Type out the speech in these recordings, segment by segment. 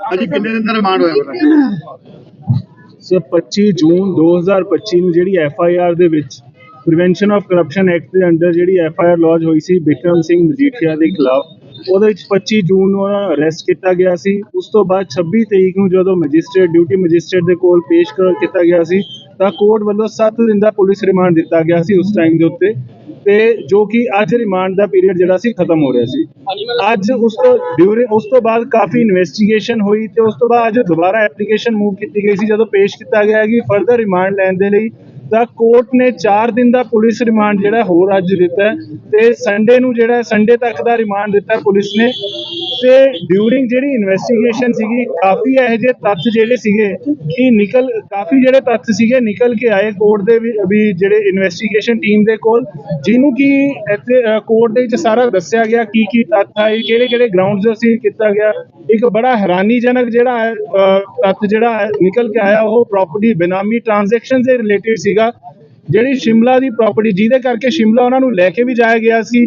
ਅੱਜ ਕਿੰਨੇ ਦਿਨ ਦਾ ਰਿਮਾਂਡ ਹੋਇਆ ਤੁਹਾਡਾ 25 ਜੂਨ 2025 ਨੂੰ ਜਿਹੜੀ ਐਫ ਆਈ ਆਰ ਦੇ ਵਿੱਚ ਪ੍ਰੀਵੈਂਸ਼ਨ ਆਫ ਕਰਪਸ਼ਨ ਐਕਟ ਦੇ ਅੰਡਰ ਜਿਹੜੀ ਐਫ ਆਈ ਆਰ ਲੌਜ ਹੋਈ ਸੀ ਬਿਕਰਮ ਸਿੰਘ ਮਜੀਠੀਆ ਦੇ ਖਿਲਾਫ, ਉਹਦੇ ਵਿੱਚ 25 ਜੂਨ ਨੂੰ ਅਰੈਸਟ ਕੀਤਾ ਗਿਆ ਸੀ। ਉਸ ਤੋਂ ਬਾਅਦ 26 ਤਰੀਕ ਨੂੰ ਜਦੋਂ ਮੈਜਿਸਟ੍ਰੇਟ ਡਿਊਟੀ ਮੈਜਿਸਟ੍ਰੇਟ ਦੇ ਕੋਲ ਪੇਸ਼ ਕਰ ਕੀਤਾ ਗਿਆ ਸੀ ਤਾਂ ਕੋਰਟ ਵੱਲੋਂ 7 ਦਿਨ ਦਾ ਪੁਲਿਸ ਰਿਮਾਂਡ ਦਿੱਤਾ ਗਿਆ ਸੀ ਉਸ ਟਾਈਮ ਦੇ ਉੱਤੇ। ਤੇ ਜੋ ਕਿ ਅੱਜ ਰਿਮਾਂਡ ਦਾ ਪੀਰੀਅਡ ਜਿਹੜਾ ਸੀ ਖਤਮ ਹੋ ਰਿਹਾ ਸੀ। ਅੱਜ ਉਸ ਤੋਂ ਡਿਊਰਿੰਗ ਉਸ ਤੋਂ ਬਾਅਦ ਕਾਫੀ ਇਨਵੈਸਟੀਗੇਸ਼ਨ ਹੋਈ ਤੇ ਉਸ ਤੋਂ ਬਾਅਦ ਅੱਜ ਦੁਬਾਰਾ ਐਪਲੀਕੇਸ਼ਨ ਮੂਵ ਕੀਤੀ ਗਈ ਸੀ ਜਦੋਂ ਪੇਸ਼ ਕੀਤਾ ਗਿਆ ਕਿ ਫਰਦਰ ਰਿਮਾਂਡ ਲੈਣ ਦੇ ਲਈ ਤਾਂ ਕੋਰਟ ਨੇ 4 ਦਿਨ ਦਾ ਪੁਲਿਸ ਰਿਮਾਂਡ ਜਿਹੜਾ ਹੋਰ ਅੱਜ ਦਿੱਤਾ ਤੇ ਸੰਡੇ ਨੂੰ ਜਿਹੜਾ ਸੰਡੇ ਤੱਕ ਦਾ ਰਿਮਾਂਡ ਦਿੱਤਾ ਪੁਲਿਸ ਨੇ। ਤੇ ਡਿਊਰਿੰਗ ਜਿਹੜੀ ਇਨਵੈਸਟੀਗੇਸ਼ਨ ਸੀਗੀ, ਕਾਫੀ ਇਹੋ ਜਿਹੇ ਤੱਥ ਜਿਹੜੇ ਸੀਗੇ ਕਿ ਨਿਕਲ, ਕਾਫੀ ਜਿਹੜੇ ਤੱਥ ਸੀਗੇ ਨਿਕਲ ਕੇ ਆਏ ਕੋਰਟ ਦੇ ਵੀ ਜਿਹੜੇ ਇਨਵੈਸਟੀਗੇਸ਼ਨ ਟੀਮ ਦੇ ਕੋਲ, ਜਿਹਨੂੰ ਕਿ ਇੱਥੇ ਕੋਰਟ ਦੇ ਵਿੱਚ ਸਾਰਾ ਦੱਸਿਆ ਗਿਆ ਕੀ ਕੀ ਤੱਥ ਆਏ ਕਿਹੜੇ ਕਿਹੜੇ ਗਰਾਊਂਡਸ ਸੀ ਕੀਤਾ ਗਿਆ। ਇੱਕ ਬੜਾ ਹੈਰਾਨੀਜਨਕ ਜਿਹੜਾ ਹੈ ਤੱਥ ਜਿਹੜਾ ਹੈ ਨਿਕਲ ਕੇ ਆਇਆ, ਉਹ ਪ੍ਰਾਪਰਟੀ ਬਿਨਾਮੀ ਟ੍ਰਾਂਜੈਕਸ਼ਨ ਦੇ ਰਿਲੇਟਡ ਸੀਗਾ, ਜਿਹੜੀ ਸ਼ਿਮਲਾ ਦੀ ਪ੍ਰਾਪਰਟੀ ਜਿਹਦੇ ਕਰਕੇ ਸ਼ਿਮਲਾ ਉਹਨਾਂ ਨੂੰ ਲੈ ਕੇ ਵੀ ਜਾਇਆ ਗਿਆ ਸੀ।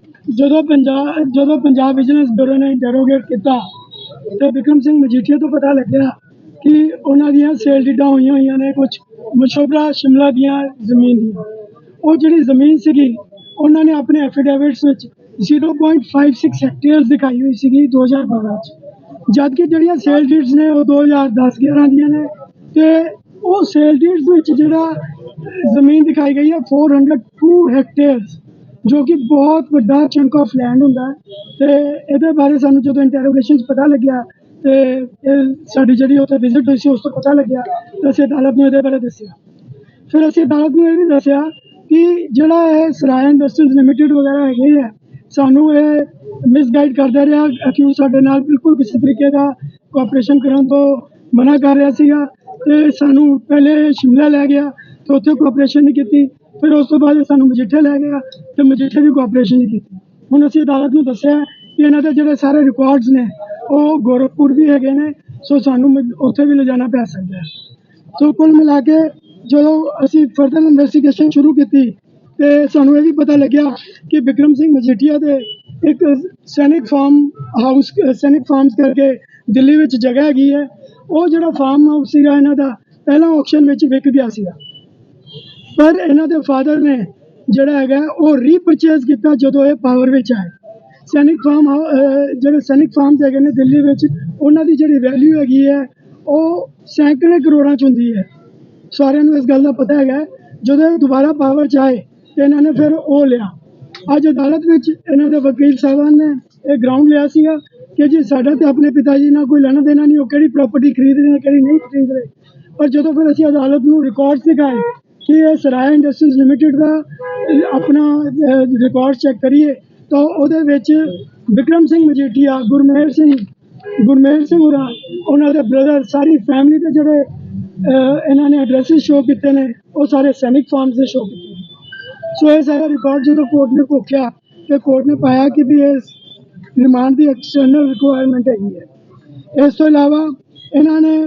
ਜਦੋਂ ਪੰਜਾਬ ਜਦੋਂ ਪੰਜਾਬ ਬਿਜ਼ਨਸ ਬਿਊਰੋ ਨੇ ਡੈਰੋਗੇਟ ਕੀਤਾ, ਤੇ ਵਿਕਰਮ ਸਿੰਘ ਮਜੀਠੀਆ ਤੋਂ ਪਤਾ ਲੱਗਿਆ ਕਿ ਉਹਨਾਂ ਦੀਆਂ ਸੇਲ ਡੀਡਾਂ ਹੋਈਆਂ ਹੋਈਆਂ ਨੇ ਕੁਝ ਮਸ਼ੋਬਰਾ ਸ਼ਿਮਲਾ ਦੀਆਂ ਜ਼ਮੀਨ ਦੀਆਂ। ਉਹ ਜਿਹੜੀ ਜ਼ਮੀਨ ਸੀਗੀ, ਉਹਨਾਂ ਨੇ ਆਪਣੇ ਐਫੀਡੇਵਿਟਸ ਵਿੱਚ 0.56 ਹੈਕਟੇਅਰਸ ਦਿਖਾਈ ਹੋਈ ਸੀਗੀ 2012 ਚ। ਜਦ ਕਿ ਜਿਹੜੀਆਂ ਸੇਲ ਡੀਡਸ ਨੇ ਉਹ 2010-11 ਦੀਆਂ ਨੇ, ਤੇ ਉਹ ਸੇਲ ਡੀਡਸ ਵਿੱਚ ਜਿਹੜਾ ਜ਼ਮੀਨ ਦਿਖਾਈ ਗਈ ਹੈ 402 ਹੈਕਟੇਅਰਸ ਜੋ ਕਿ ਬਹੁਤ ਵੱਡਾ ਚੰਕ ਆਫ ਲੈਂਡ ਹੁੰਦਾ ਹੈ। ਤੇ ਇਹਦੇ ਬਾਰੇ ਸਾਨੂੰ ਜਦੋਂ ਇੰਟਰੋਗੇਸ਼ਨ 'ਚ ਪਤਾ ਲੱਗਿਆ ਤੇ ਇਹ ਸਾਡੀ ਜਿਹੜੀ ਉੱਥੇ ਵਿਜ਼ਿਟ ਹੋਈ ਸੀ, ਉਸ ਤੋਂ ਪਤਾ ਲੱਗਿਆ ਤੇ ਅਸੀਂ ਅਦਾਲਤ ਨੂੰ ਇਹਦੇ ਬਾਰੇ ਦੱਸਿਆ। ਫਿਰ ਅਸੀਂ ਅਦਾਲਤ ਨੂੰ ਇਹ ਵੀ ਦੱਸਿਆ ਕਿ ਜਿਹੜਾ ਇਹ ਸਰਾਇਆ ਇੰਡਸਟਰੀਜ਼ ਲਿਮਿਟਿਡ ਵਗੈਰਾ ਹੈਗੇ ਆ, ਸਾਨੂੰ ਇਹ ਮਿਸਗਾਈਡ ਕਰਦਾ ਰਿਹਾ ਅਕਿਊਜ਼ ਸਾਡੇ ਨਾਲ ਬਿਲਕੁਲ ਕਿਸੇ ਤਰੀਕੇ ਦਾ ਕੋਆਪਰੇਸ਼ਨ ਕਰਨ ਤੋਂ ਮਨਾ ਕਰ ਰਿਹਾ ਸੀਗਾ ਤੇ ਸਾਨੂੰ ਪਹਿਲੇ ਸ਼ਿਮਲਾ ਲੈ ਗਿਆ ਤੇ ਉੱਥੇ ਕੋਆਪਰੇਸ਼ਨ ਨਹੀਂ ਕੀਤੀ। ਫਿਰ ਉਸ ਤੋਂ ਬਾਅਦ ਸਾਨੂੰ ਮਜੀਠੇ ਲੈ ਗਿਆ ਤੇ ਮਜੀਠੇ ਵੀ ਕੋਆਪਰੇਸ਼ਨ ਨਹੀਂ ਕੀਤੀ। ਹੁਣ ਅਸੀਂ ਅਦਾਲਤ ਨੂੰ ਦੱਸਿਆ ਕਿ ਇਹਨਾਂ ਦੇ ਜਿਹੜੇ ਸਾਰੇ ਰਿਕਾਰਡਸ ਨੇ, ਉਹ ਗੋਰਖਪੁਰ ਵੀ ਹੈਗੇ ਨੇ, ਸੋ ਸਾਨੂੰ ਮ- ਉੱਥੇ ਵੀ ਲਿਜਾਣਾ ਪੈ ਸਕਦਾ ਹੈ। ਸੋ ਕੁੱਲ ਮਿਲਾ ਕੇ ਜਦੋਂ ਅਸੀਂ ਫਰਦਰ ਇਨਵੈਸਟੀਗੇਸ਼ਨ ਸ਼ੁਰੂ ਕੀਤੀ, ਤੇ ਸਾਨੂੰ ਇਹ ਵੀ ਪਤਾ ਲੱਗਿਆ ਕਿ ਵਿਕਰਮ ਸਿੰਘ ਮਜੀਠੀਆ ਦੇ ਇੱਕ ਸੈਨਿਕ ਫਾਰਮ ਹਾਊਸ ਸੈਨਿਕ ਫਾਰਮਸ ਕਰਕੇ ਦਿੱਲੀ ਵਿੱਚ ਜਗ੍ਹਾ ਹੈਗੀ ਹੈ। ਉਹ ਜਿਹੜਾ ਫਾਰਮ ਹਾਊਸ ਸੀਗਾ ਇਹਨਾਂ ਦਾ, ਪਹਿਲਾਂ ਆਕਸ਼ਨ ਵਿੱਚ ਵਿਕ ਗਿਆ ਸੀਗਾ। ਪਰ ਇਹਨਾਂ ਦੇ ਫਾਦਰ ਨੇ ਜਿਹੜਾ ਹੈਗਾ, ਉਹ ਰੀਪਰਚੇਜ਼ ਕੀਤਾ ਜਦੋਂ ਇਹ ਪਾਵਰ ਵਿੱਚ ਆਏ। ਸੈਨਿਕ ਫਾਰਮ ਜਿਹੜੇ ਸੈਨਿਕ ਫਾਰਮ ਹੈਗੇ ਨੇ ਦਿੱਲੀ ਵਿੱਚ, ਉਹਨਾਂ ਦੀ ਜਿਹੜੀ ਵੈਲਿਊ ਹੈਗੀ ਹੈ, ਉਹ ਸੈਂਕੜੇ ਕਰੋੜਾਂ ਚ ਹੁੰਦੀ ਹੈ। ਸਾਰਿਆਂ ਨੂੰ ਇਸ ਗੱਲ ਦਾ ਪਤਾ ਹੈਗਾ, ਜਦੋਂ ਇਹ ਦੁਬਾਰਾ ਪਾਵਰ ਚ ਆਏ, ਤੇ ਇਹਨਾਂ ਨੇ ਫਿਰ ਉਹ ਲਿਆ। ਅੱਜ ਅਦਾਲਤ ਵਿੱਚ ਇਹਨਾਂ ਦੇ ਵਕੀਲ ਸਾਹਿਬਾਨ ਨੇ ਇਹ ਗਰਾਊਂਡ ਲਿਆ ਸੀਗਾ ਕਿ ਜੀ ਸਾਡਾ ਤੇ ਆਪਣੇ ਪਿਤਾ ਜੀ ਨਾਲ ਕੋਈ ਲੈਣਾ ਦੇਣਾ ਨਹੀਂ, ਉਹ ਕਿਹੜੀ ਪ੍ਰਾਪਰਟੀ ਖਰੀਦ ਰਹੇ ਕਿਹੜੀ ਨਹੀਂ ਖਰੀਦ ਰਹੇ ਪਰ ਜਦੋਂ ਫਿਰ ਅਸੀਂ ਅਦਾਲਤ ਨੂੰ ਰਿਕਾਰਡ ਦਿਖਾਏ ਕਿ ਇਹ ਸਰਾਇਆ ਇੰਡਸਟਰੀਜ਼ ਲਿਮਿਟਿਡ ਦਾ ਆਪਣਾ ਰਿਕਾਰਡ ਚੈੱਕ ਕਰੀਏ, ਤਾਂ ਉਹਦੇ ਵਿੱਚ ਵਿਕਰਮ ਸਿੰਘ ਮਜੀਠੀਆ, ਗੁਰਮੇਹਰ ਸਿੰਘ ਗੁਰਮੇਹਰ ਸਿੰਘ ਹੋਰਾਂ, ਉਹਨਾਂ ਦੇ ਬ੍ਰਦਰ ਸਾਰੀ ਫੈਮਿਲੀ ਦੇ ਜਿਹੜੇ ਇਹਨਾਂ ਨੇ ਐਡਰੈਸਿਸ ਸ਼ੋਅ ਕੀਤੇ ਨੇ, ਉਹ ਸਾਰੇ ਸੈਨਿਕ ਫਾਰਮਸ ਦੇ ਸ਼ੋਅ ਕੀਤੇ ਨੇ। ਸੋ ਇਹ ਸਾਰਾ ਰਿਕਾਰਡ ਜਦੋਂ ਕੋਰਟ ਨੇ ਘੋਖਿਆ ਤੇ ਕੋਰਟ ਨੇ ਪਾਇਆ ਕਿ ਵੀ ਇਹ ਰਿਮਾਂਡ ਦੀ ਐਕਸਟਰਨਲ ਰਿਕੁਆਇਰਮੈਂਟ ਹੈਗੀ ਹੈ ਇਸ ਤੋਂ ਇਲਾਵਾ, ਇਹਨਾਂ ਨੇ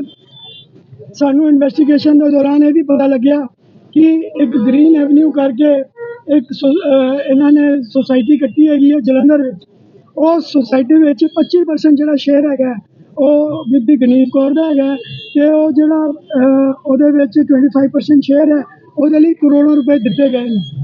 ਸਾਨੂੰ ਇਨਵੈਸਟੀਗੇਸ਼ਨ ਦੇ ਦੌਰਾਨ ਇਹ ਵੀ ਪਤਾ ਲੱਗਿਆ ਕਿ ਇੱਕ ਗ੍ਰੀਨ ਐਵਨਿਊ ਕਰਕੇ ਇੱਕ ਸੋ- ਇਹਨਾਂ ਨੇ ਸੋਸਾਇਟੀ ਕੱਟੀ ਹੈਗੀ ਹੈ ਜਲੰਧਰ ਵਿੱਚ। ਉਹ ਸੁਸਾਇਟੀ ਵਿੱਚ 25% ਜਿਹੜਾ ਸ਼ੇਅਰ ਹੈਗਾ, ਉਹ ਬੀਬੀ ਗਨੀਤ ਕੌਰ ਦਾ ਹੈਗਾ ਹੈ ਤੇ ਉਹ ਜਿਹੜਾ ਉਹਦੇ ਵਿੱਚ 25% ਸ਼ੇਅਰ ਹੈ, ਉਹਦੇ ਲਈ ਕਰੋੜਾਂ ਰੁਪਏ ਦਿੱਤੇ ਗਏ ਨੇ।